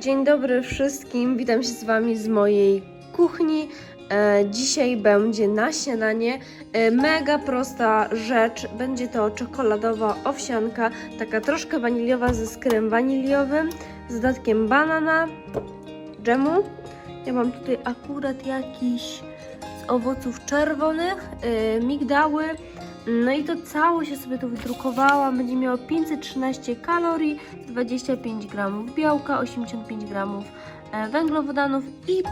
Dzień dobry wszystkim, witam się z Wami z mojej kuchni. E, dzisiaj będzie na śniadanie e, mega prosta rzecz. Będzie to czekoladowa owsianka, taka troszkę waniliowa ze skrem waniliowym, z dodatkiem banana, dżemu. Ja mam tutaj akurat jakiś z owoców czerwonych, e, migdały. No i to całość ja sobie to wydrukowałam. Będzie miało 513 kalorii, 25 gramów białka, 85 gramów e, węglowodanów i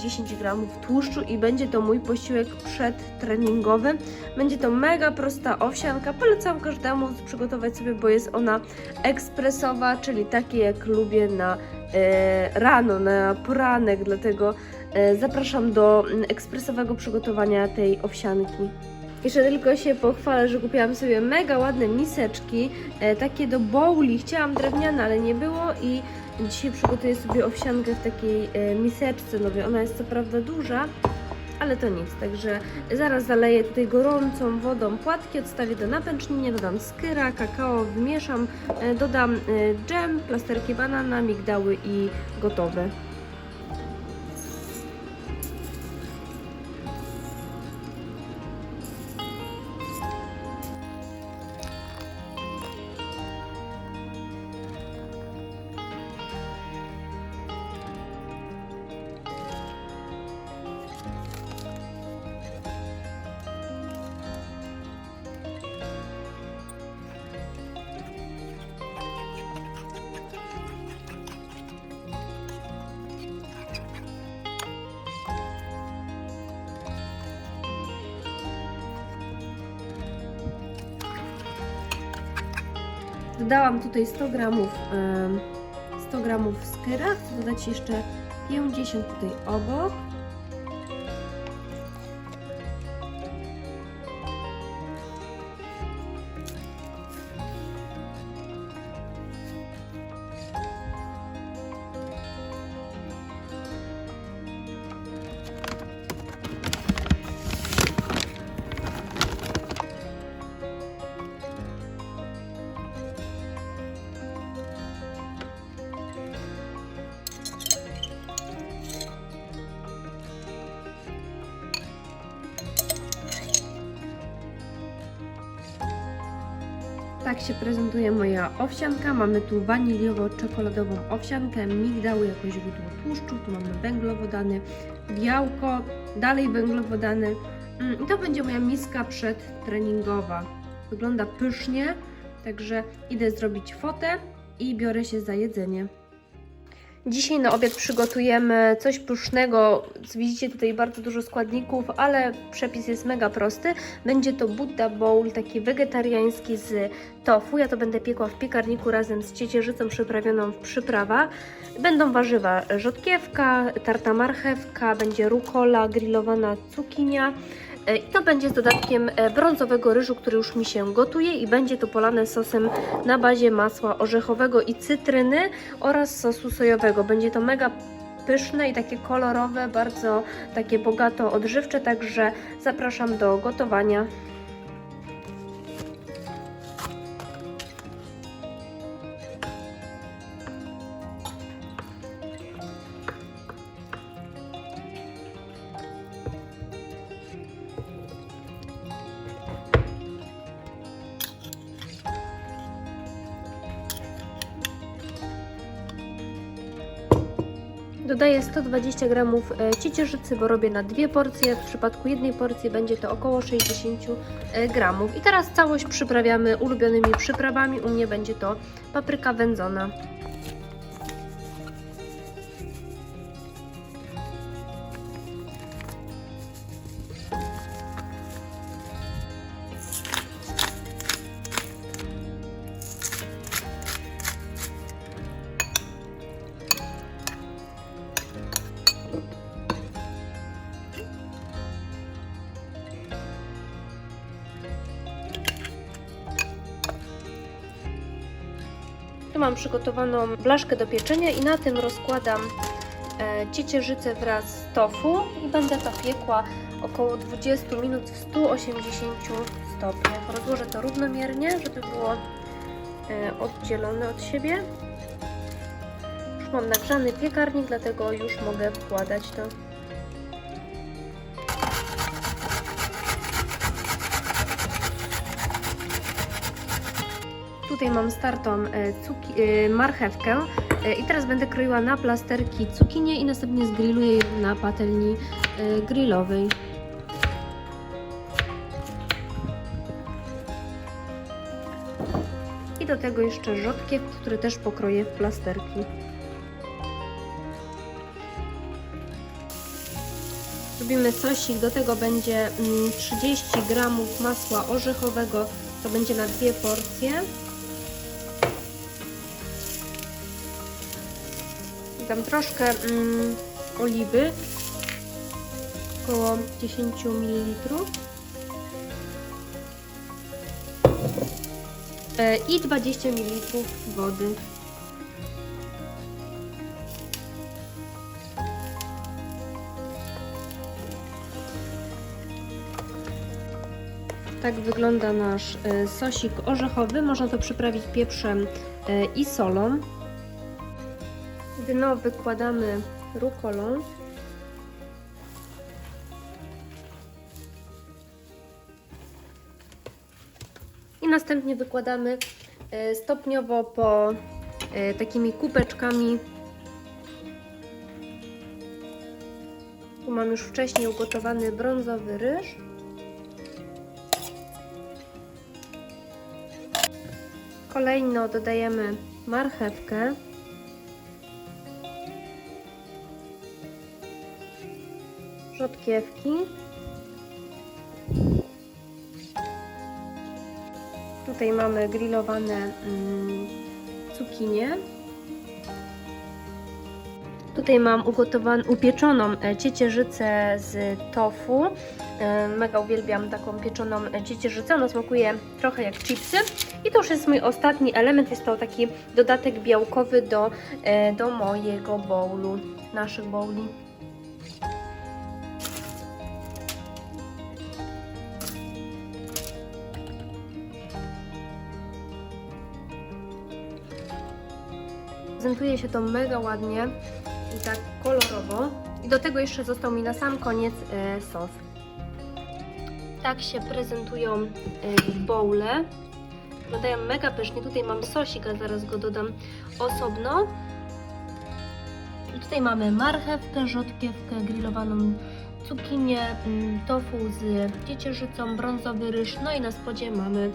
10 gramów tłuszczu i będzie to mój posiłek przedtreningowy. Będzie to mega prosta owsianka. Polecam każdemu przygotować sobie, bo jest ona ekspresowa, czyli takie jak lubię na e, rano, na poranek, dlatego e, zapraszam do ekspresowego przygotowania tej owsianki. Jeszcze tylko się pochwalę, że kupiłam sobie mega ładne miseczki, e, takie do bowli. Chciałam drewniane, ale nie było i dzisiaj przygotuję sobie owsiankę w takiej e, miseczce nowej. Ona jest co prawda duża, ale to nic. Także zaraz zaleję tutaj gorącą wodą płatki, odstawię do napęcznienia, dodam skyra, kakao, wymieszam, e, dodam e, dżem, plasterki banana, migdały i gotowe. Dodałam tutaj 100 gramów, em, 100 gramów skyra, chcę dodać jeszcze 50 tutaj obok. Tak się prezentuje moja owsianka. Mamy tu waniliowo-czekoladową owsiankę, migdały jako źródło tłuszczu, tu mamy węglowodany, białko, dalej węglowodany. Mm, I to będzie moja miska przedtreningowa. Wygląda pysznie, także idę zrobić fotę i biorę się za jedzenie. Dzisiaj na obiad przygotujemy coś pysznego. Widzicie tutaj bardzo dużo składników, ale przepis jest mega prosty. Będzie to Buddha Bowl, taki wegetariański z tofu. Ja to będę piekła w piekarniku razem z ciecierzycą przyprawioną w przyprawach. Będą warzywa rzodkiewka, tarta marchewka, będzie rukola, grillowana cukinia. E, I to będzie z dodatkiem e, brązowego ryżu, który już mi się gotuje i będzie to polane sosem na bazie masła orzechowego i cytryny oraz sosu sojowego. Będzie to mega pyszne i takie kolorowe, bardzo takie bogato odżywcze, także zapraszam do gotowania. Dodaję 120 g ciecierzycy, bo robię na dwie porcje. W przypadku jednej porcji będzie to około 60 g. I teraz całość przyprawiamy ulubionymi przyprawami. U mnie będzie to papryka wędzona. Mam przygotowaną blaszkę do pieczenia i na tym rozkładam e, ciecierzycę wraz z tofu i będę to piekła około 20 minut w 180 stopniach. Rozłożę to równomiernie, żeby było e, oddzielone od siebie. Już mam nagrzany piekarnik, dlatego już mogę wkładać to. Tutaj mam startą e, cuki, e, marchewkę e, i teraz będę kroiła na plasterki cukinię i następnie zgrilluję je na patelni grillowej. I do tego jeszcze rzodkiew, które też pokroję w plasterki. Zrobimy sosik, do tego będzie mm, 30 gramów masła orzechowego, to będzie na dwie porcje. Dam troszkę mm, oliwy, około 10 ml. E, I 20 ml wody. Tak wygląda nasz e, sosik orzechowy. Można to przyprawić pieprzem e, i solą. Dno wykładamy rukolą. I następnie wykładamy e, stopniowo po e, takimi kubeczkami. Tu mam już wcześniej ugotowany brązowy ryż. Kolejno dodajemy marchewkę. Rzodkiewki. Tutaj mamy grillowane mm, cukinie. Tutaj mam ugotowaną, upieczoną e, ciecierzycę z tofu. E, Mega uwielbiam taką pieczoną e, ciecierzycę. Ona smakuje trochę jak chipsy. I to już jest mój ostatni element. Jest to taki dodatek białkowy do, do mojego bowlu, naszych bowli. Prezentuje się to mega ładnie i tak kolorowo. I do tego jeszcze został mi na sam koniec e, sos. Tak się prezentują e, bowle. Wyglądają mega pysznie. Tutaj mam sosik, a zaraz go dodam osobno. I tutaj mamy marchewkę, rzodkiewkę, grillowaną cukinię, mm, tofu z ciecierzycą, brązowy ryż, no i na spodzie mamy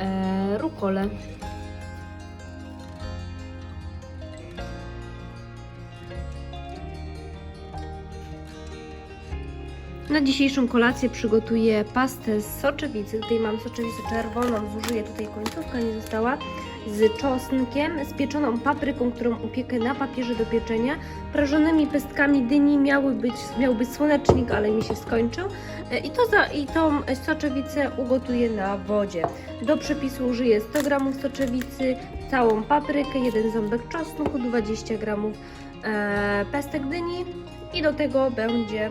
e, rukolę. Na dzisiejszą kolację przygotuję pastę z soczewicy. Tutaj mam soczewicę czerwoną, zużyję tutaj końcówka nie została. Z czosnkiem, z pieczoną papryką, którą upiekę na papierze do pieczenia. Prażonymi pestkami dyni miały być, miał być słonecznik, ale mi się skończył. E, I, to za, I tą soczewicę ugotuję na wodzie. Do przepisu użyję 100 g soczewicy, całą paprykę, jeden ząbek czosnku, 20 g e, pestek dyni i do tego będzie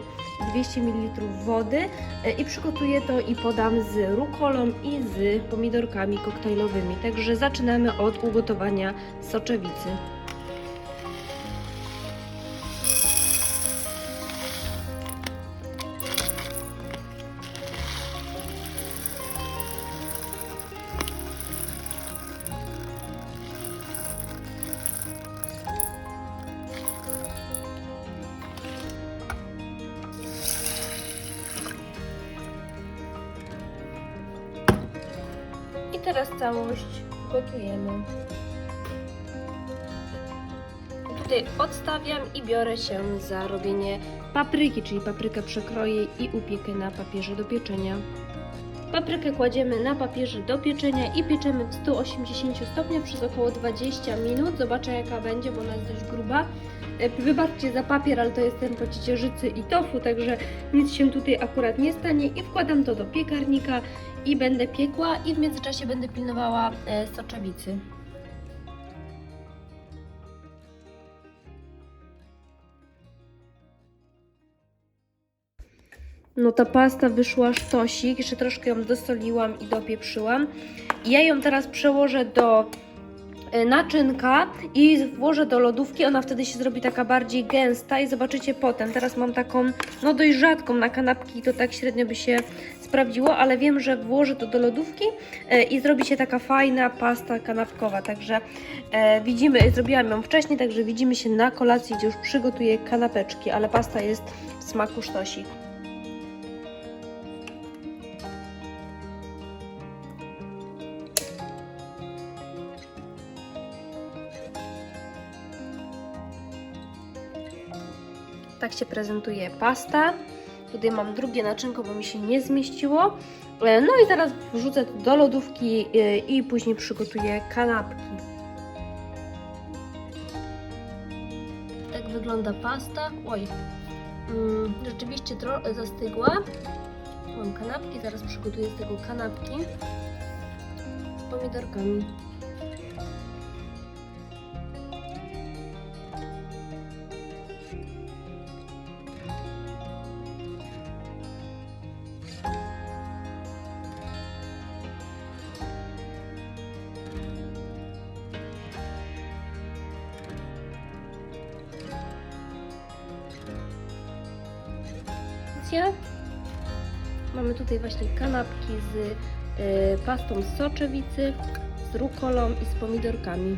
200 ml wody e, i przygotuję to i podam z rukolą i z pomidorkami koktajlowymi. Także zaczynamy od ugotowania soczewicy. Teraz całość gotujemy. Tutaj odstawiam i biorę się za robienie papryki, czyli paprykę przekroję i upiekę na papierze do pieczenia. Paprykę kładziemy na papierze do pieczenia i pieczemy w 180 stopniach przez około 20 minut. Zobaczę jaka będzie, bo ona jest dość gruba. E, Wybaczcie za papier, ale to jest ten po ciecierzycy i tofu, także nic się tutaj akurat nie stanie. I wkładam to do piekarnika i będę piekła i w międzyczasie będę pilnowała e, soczewicy. No ta pasta wyszła sztosik, jeszcze troszkę ją dosoliłam i dopieprzyłam. Ja ją teraz przełożę do naczynka i włożę do lodówki, ona wtedy się zrobi taka bardziej gęsta i zobaczycie potem. Teraz mam taką, no dość rzadką na kanapki, to tak średnio by się sprawdziło, ale wiem, że włożę to do lodówki e, i zrobi się taka fajna pasta kanapkowa, także e, widzimy, zrobiłam ją wcześniej, także widzimy się na kolacji, gdzie już przygotuję kanapeczki, ale pasta jest w smaku sztosik. Tak się prezentuje pasta. Tutaj mam drugie naczynko, bo mi się nie zmieściło. E, No i zaraz wrzucę to do lodówki e, i później przygotuję kanapki. Tak wygląda pasta. Oj, mm, rzeczywiście trochę zastygła. Mam kanapki, zaraz przygotuję z tego kanapki z pomidorkami. Porcja. Mamy tutaj właśnie kanapki z y, pastą z soczewicy, z rukolą i z pomidorkami.